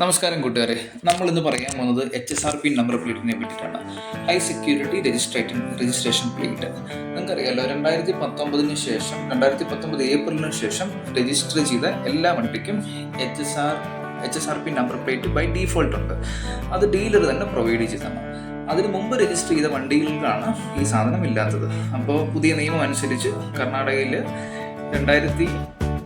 നമസ്കാരം കൂട്ടുകാരെ. നമ്മൾ ഇന്ന് പറയാൻ പോകുന്നത് H S R P number പ്ലേറ്റിനെ പറ്റിയിട്ടാണ്. High security registration registration plate നിങ്ങൾക്കറിയാലോ രണ്ടായിരത്തി പത്തൊമ്പതിന് ശേഷം രണ്ടായിരത്തി പത്തൊമ്പത് ഏപ്രിലിന് ശേഷം രജിസ്റ്റർ ചെയ്ത എല്ലാ വണ്ടിക്കും H S R H S R P number plate by default ഉണ്ട്. അത് ഡീലർ തന്നെ പ്രൊവൈഡ് ചെയ്തതാണ് അതിന് മുമ്പ് രജിസ്റ്റർ ചെയ്ത വണ്ടികളിലാണ് ഈ സാധനം ഇല്ലാത്തത്. അപ്പോൾ പുതിയ നിയമം അനുസരിച്ച് കർണാടകയിൽ രണ്ടായിരത്തി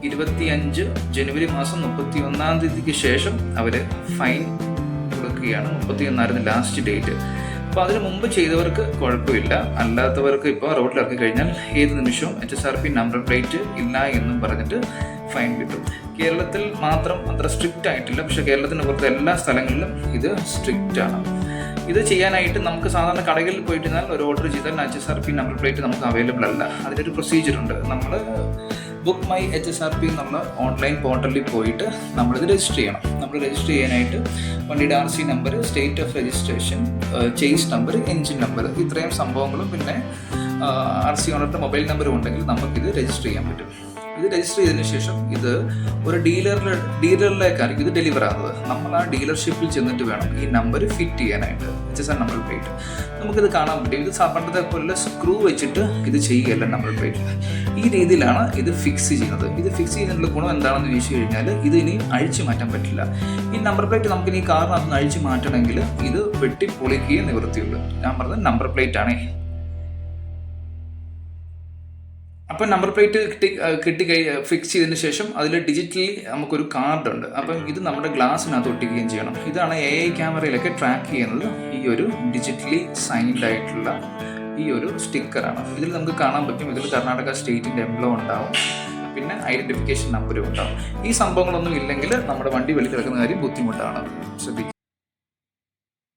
ഇരുപത്തി അഞ്ച് ജനുവരി മാസം മുപ്പത്തി ഒന്നാം തീയതിക്ക് ശേഷം അവർ ഫൈൻ കൊടുക്കുകയാണ്. മുപ്പത്തി ഒന്നായിരുന്നു ലാസ്റ്റ് ഡേറ്റ് അപ്പോൾ അതിന് മുമ്പ് ചെയ്തവർക്ക് കുഴപ്പമില്ല. അല്ലാത്തവർക്ക് ഇപ്പോൾ റോഡിലിറക്കി കഴിഞ്ഞാൽ ഏത് നിമിഷവും H S R P number plate ഇല്ല എന്നും പറഞ്ഞിട്ട് ഫൈൻ കിട്ടും. കേരളത്തിൽ മാത്രം അത്ര സ്ട്രിക്റ്റ് ആയിട്ടില്ല. പക്ഷെ കേരളത്തിന് പുറത്ത് എല്ലാ സ്ഥലങ്ങളിലും ഇത് സ്ട്രിക്റ്റ് ആണ്. ഇത് ചെയ്യാനായിട്ട് നമുക്ക് സാധാരണ കടകളിൽ പോയിട്ട് ഒരു ഓർഡർ ചെയ്താൽ H S R P number plate നമുക്ക് അവൈലബിൾ അല്ല. അതിനൊരു പ്രൊസീജിയർ ഉണ്ട്. നമ്മൾ book my H S R P എന്നുള്ള ഓൺലൈൻ പോർട്ടലിൽ പോയിട്ട് നമ്മളിത് രജിസ്റ്റർ ചെയ്യണം. നമ്മൾ രജിസ്റ്റർ ചെയ്യാനായിട്ട് വണ്ടിയുടെ R C number state of registration change number engine number ഇത്രയും സംഭവങ്ങളും പിന്നെ ആർ സി ഓണറിന്റെ മൊബൈൽ നമ്പറും ഉണ്ടെങ്കിൽ നമുക്കിത് രജിസ്റ്റർ ചെയ്യാൻ പറ്റും. ഇത് രജിസ്റ്റർ ചെയ്തതിന് ശേഷം ഇത് ഒരു ഡീലറിലെ ഡീലറിലേക്കായിരിക്കും ഇത് ഡെലിവർ ആകുന്നത് നമ്മൾ ആ ഡീലർഷിപ്പിൽ ചെന്നിട്ട് വേണം ഈ നമ്പർ ഫിറ്റ് ചെയ്യാനായിട്ട് H S R number plate നമുക്കിത് കാണാൻ പറ്റും. ഇത് പണ്ടത്തെ പോലെ സ്ക്രൂ വെച്ചിട്ട് ഇത് ചെയ്യുകയല്ല നമ്പർ പ്ലേറ്റ് ഈ രീതിയിലാണ് ഇത് ഫിക്സ് ചെയ്യുന്നത്. ഇത് ഫിക്സ് ചെയ്യുന്നതിനുള്ള ഗുണം എന്താണെന്ന് ചോദിച്ചു കഴിഞ്ഞാൽ ഇത് ഇനി അഴിച്ചു മാറ്റാൻ പറ്റില്ല. ഈ നമ്പർ പ്ലേറ്റ് നമുക്ക് ഇനി കാറിനകത്ത് അഴിച്ചു മാറ്റണമെങ്കിൽ ഇത് വെട്ടി പൊളിക്കുകയും നിവൃത്തിയുള്ളൂ. ഞാൻ പറഞ്ഞത് നമ്പർ പ്ലേറ്റ് ആണേ. അപ്പം നമ്പർ പ്ലേറ്റ് കിട്ടി കിട്ടി കഴി ഫിക്സ് ചെയ്തതിന് ശേഷം അതിൽ ഡിജിറ്റലി നമുക്കൊരു കാർഡ് ഉണ്ട്. അപ്പം ഇത് നമ്മുടെ ഗ്ലാസ്സിനകത്ത് ഒട്ടിക്കുകയും ചെയ്യണം. ഇതാണ് എ ഐ ക്യാമറയിലൊക്കെ ട്രാക്ക് ചെയ്യുന്നത് ഈ ഒരു ഡിജിറ്റലി സൈൻഡ് ആയിട്ടുള്ള ഈ ഒരു സ്റ്റിക്കറാണ്. ഇതിൽ നമുക്ക് കാണാൻ പറ്റും ഇതിൽ കർണാടക സ്റ്റേറ്റിന്റെ എംബ്ലോ ഉണ്ടാവും. പിന്നെ ഐഡന്റിഫിക്കേഷൻ നമ്പറും ഉണ്ടാവും. ഈ സംഭവങ്ങളൊന്നും ഇല്ലെങ്കിൽ നമ്മുടെ വണ്ടി വെളിയിൽ കാര്യം ബുദ്ധിമുട്ടാണ്. ശ്രദ്ധിക്കുക.